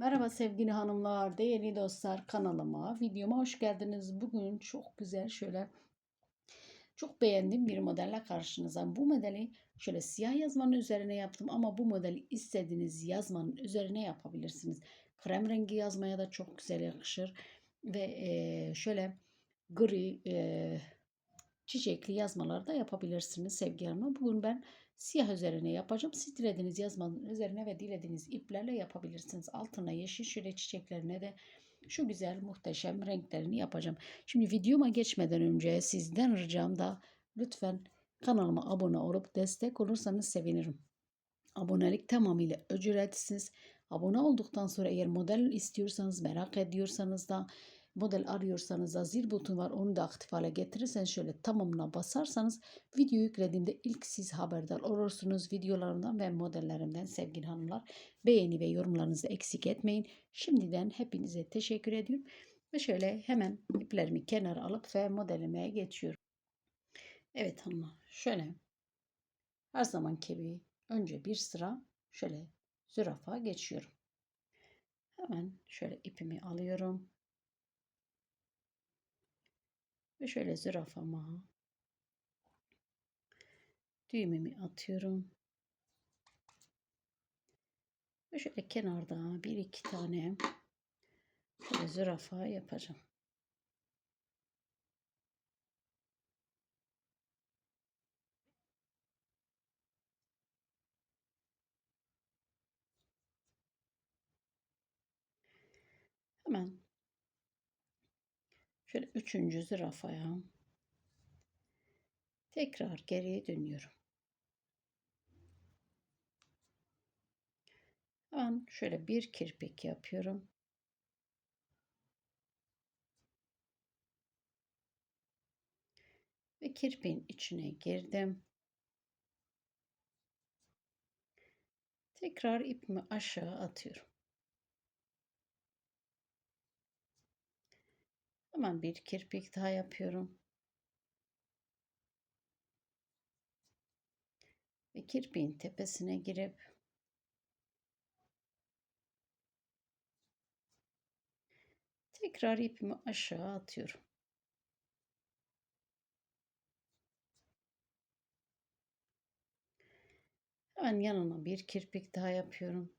Merhaba sevgili hanımlar, değerli dostlar kanalıma, videoma hoş geldiniz. Bugün çok güzel şöyle çok beğendiğim bir modelle karşınıza. Bu modeli şöyle siyah yazmanın üzerine yaptım ama bu modeli istediğiniz yazmanın üzerine yapabilirsiniz. Krem rengi yazmaya da çok güzel yakışır ve şöyle gri çiçekli yazmalar da yapabilirsiniz sevgili hanımlar. Bugün ben siyah üzerine yapacağım. Siz dilediğiniz yazmanın üzerine ve dilediğiniz iplerle yapabilirsiniz. Altına yeşil şöyle çiçeklerine de şu güzel muhteşem renklerini yapacağım. Şimdi videoma geçmeden önce sizden ricam da lütfen kanalıma abone olup destek olursanız sevinirim. Abonelik tamamıyla ücretsiz. Abone olduktan sonra eğer model istiyorsanız merak ediyorsanız da model arıyorsanız da zil butonu var onu da aktif hale getirirseniz şöyle tamamına basarsanız video yüklediğimde ilk siz haberdar olursunuz videolarımdan ve modellerimden sevgili hanımlar. Beğeni ve yorumlarınızı eksik etmeyin. Şimdiden hepinize teşekkür ediyorum. Ve şöyle hemen iplerimi kenara alıp ve modelime geçiyorum. Evet hanımlar şöyle her zaman gibi önce bir sıra şöyle zürafa geçiyorum. Hemen şöyle ipimi alıyorum. Ve şöyle zürafama düğümümü atıyorum. Ve şöyle kenarda bir iki tane şöyle zürafa yapacağım. Hemen şöyle üçüncü zürafaya tekrar geriye dönüyorum. Hemen şöyle bir kirpik yapıyorum. Ve kirpiğin içine girdim. Tekrar ipimi aşağı atıyorum. Hemen bir kirpik daha yapıyorum. Ve kirpiğin tepesine girip tekrar ipimi aşağı atıyorum. Hemen yanına bir kirpik daha yapıyorum.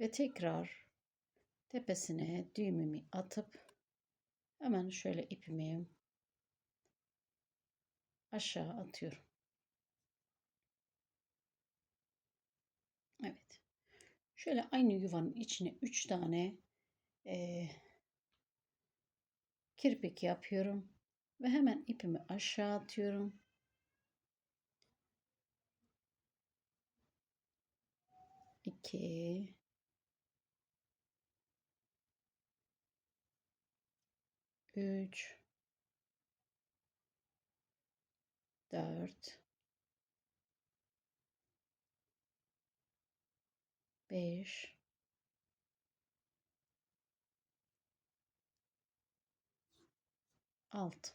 Ve tekrar tepesine düğümümü atıp hemen şöyle ipimi aşağı atıyorum. Evet. Şöyle aynı yuvanın içine 3 tane e, kirpik yapıyorum ve hemen ipimi aşağı atıyorum. İki, üç, dört, beş, altı.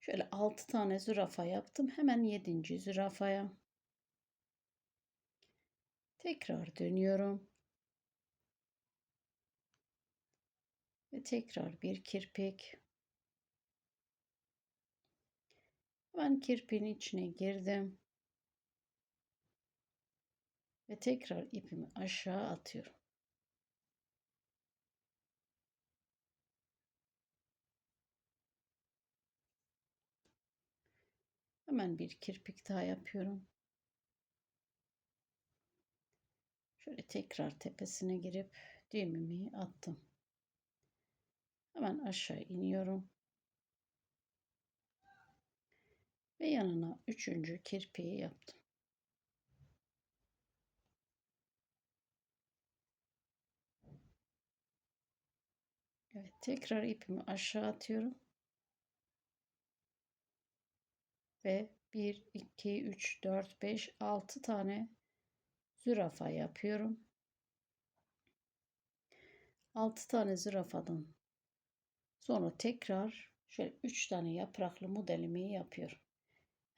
Şöyle altı tane zürafa yaptım. Hemen yedinci zürafaya tekrar dönüyorum. Ve tekrar bir kirpik. Ben kirpiğin içine girdim. Ve tekrar ipimi aşağı atıyorum. Hemen bir kirpik daha yapıyorum. Şöyle tekrar tepesine girip düğümümü attım. Hemen aşağı iniyorum. Ve yanına üçüncü kirpiği yaptım. Evet tekrar ipimi aşağı atıyorum. Ve 1, 2, 3, 4, 5, 6 tane zürafa yapıyorum. 6 tane zürafadan Sonra tekrar şöyle 3 tane yapraklı modelimi yapıyorum.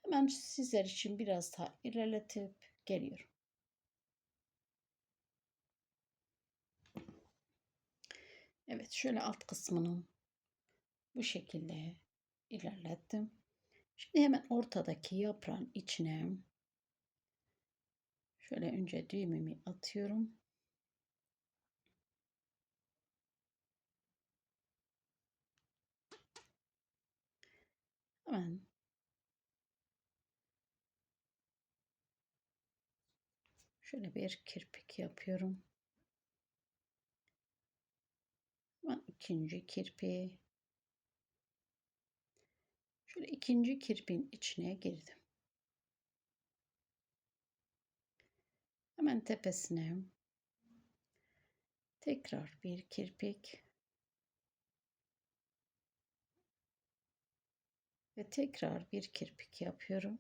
Hemen sizler için biraz daha ilerletip geliyorum. Evet şöyle alt kısmını bu şekilde ilerlettim. Şimdi hemen ortadaki yaprağın içine şöyle önce düğümümü atıyorum. Hemen şöyle bir kirpik yapıyorum. Hemen ikinci kirpiği şöyle ikinci kirpiğin içine girdim. Hemen tepesine tekrar bir kirpik ve tekrar bir kirpik yapıyorum.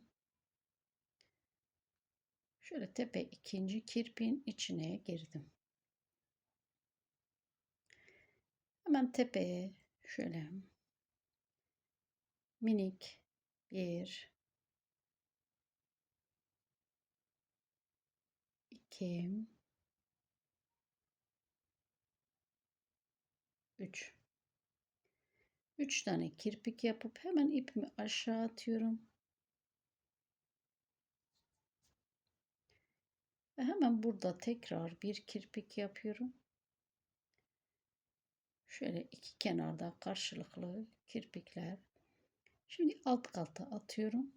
Şöyle tepe ikinci kirpiğin içine girdim. Hemen tepeye şöyle minik bir iki üç 3 tane kirpik yapıp hemen ipimi aşağı atıyorum. Ve hemen burada tekrar bir kirpik yapıyorum. Şöyle iki kenarda karşılıklı kirpikler. Şimdi alt kata atıyorum.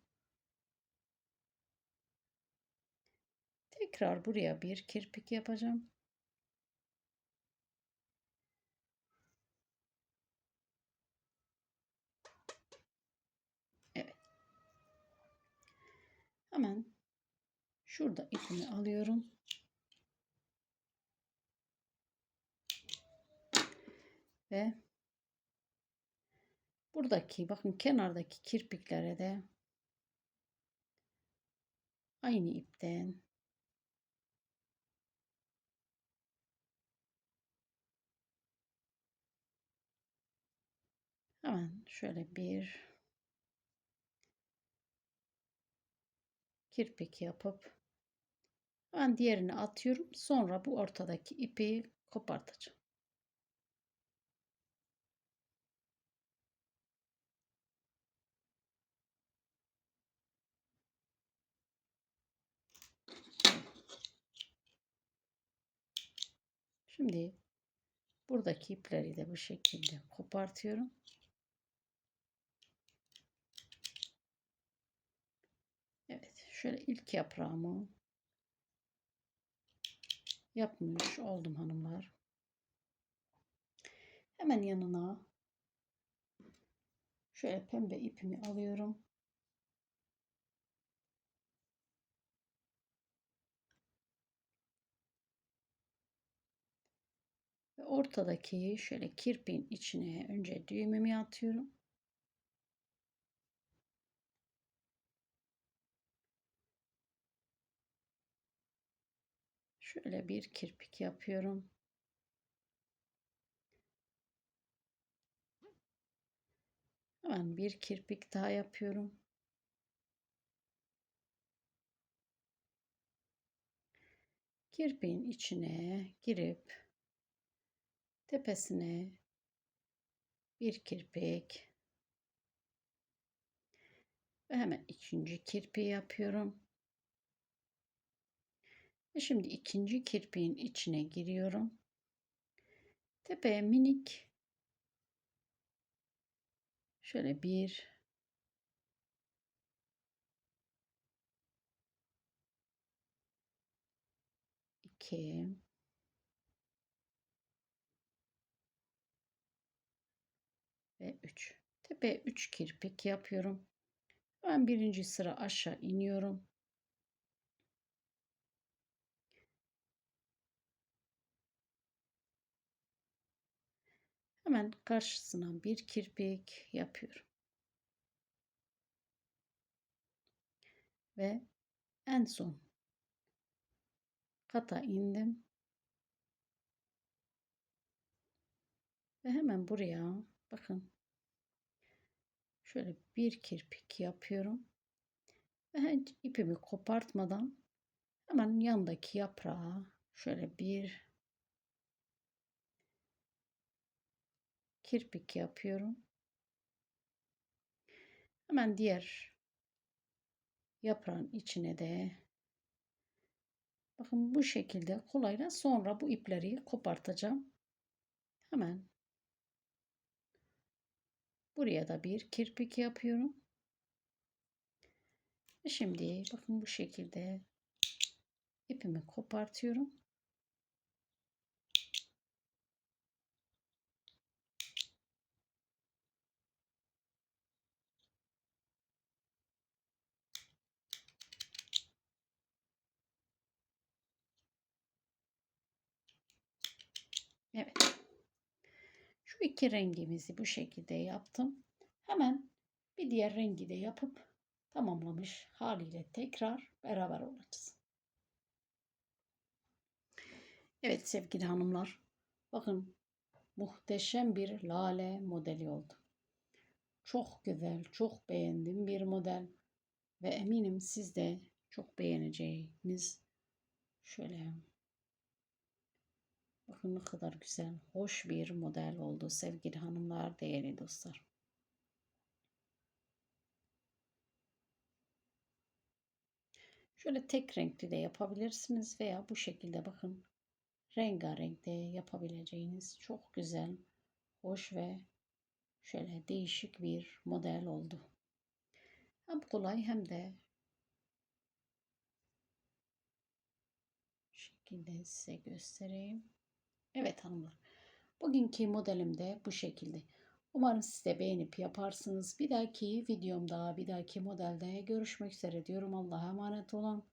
Tekrar buraya bir kirpik yapacağım. Hemen şurada ipimi alıyorum. Ve buradaki bakın kenardaki kirpiklere de aynı ipten hemen şöyle bir kirpik yapıp ben diğerini atıyorum. Sonra bu ortadaki ipi kopartacağım. Şimdi buradaki ipleri de bu şekilde kopartıyorum. Evet, şöyle ilk yaprağımı yapmış oldum hanımlar. Hemen yanına şöyle pembe ipimi alıyorum. Ve ortadaki şöyle kirpiğin içine önce düğümümü atıyorum. Şöyle bir kirpik yapıyorum. Hemen bir kirpik daha yapıyorum. Kirpiğin içine girip tepesine bir kirpik ve hemen ikinci kirpiği yapıyorum. Ve şimdi ikinci kirpiğin içine giriyorum. Tepeye minik şöyle bir iki ve 3. Tepeye 3 kirpik yapıyorum. Ben birinci sıra aşağı iniyorum. Hemen karşısına bir kirpik yapıyorum. Ve en son kata indim. Ve hemen buraya bakın şöyle bir kirpik yapıyorum. Ve hiç ipimi kopartmadan hemen yandaki yaprağa şöyle bir kirpik yapıyorum. Hemen diğer yaprağın içine de bakın bu şekilde kolayla sonra bu ipleri kopartacağım. Hemen buraya da bir kirpik yapıyorum. Şimdi bakın bu şekilde ipimi kopartıyorum. Evet. Şu iki rengimizi bu şekilde yaptım. Hemen bir diğer rengi de yapıp tamamlamış haliyle tekrar beraber olacağız. Evet sevgili hanımlar. Bakın muhteşem bir lale modeli oldu. Çok güzel, çok beğendim bir model ve eminim siz de çok beğeneceğiniz şöyle bakın ne kadar güzel, hoş bir model oldu sevgili hanımlar, değerli dostlar. Şöyle tek renkli de yapabilirsiniz veya bu şekilde bakın rengarenk de yapabileceğiniz çok güzel, hoş ve şöyle değişik bir model oldu. Hem kolay hem de şekilde size göstereyim. Evet hanımlar. Bugünkü modelim de bu şekilde. Umarım siz de beğenip yaparsınız. Bir dahaki videomda, bir dahaki modelde görüşmek üzere diyorum. Allah'a emanet olun.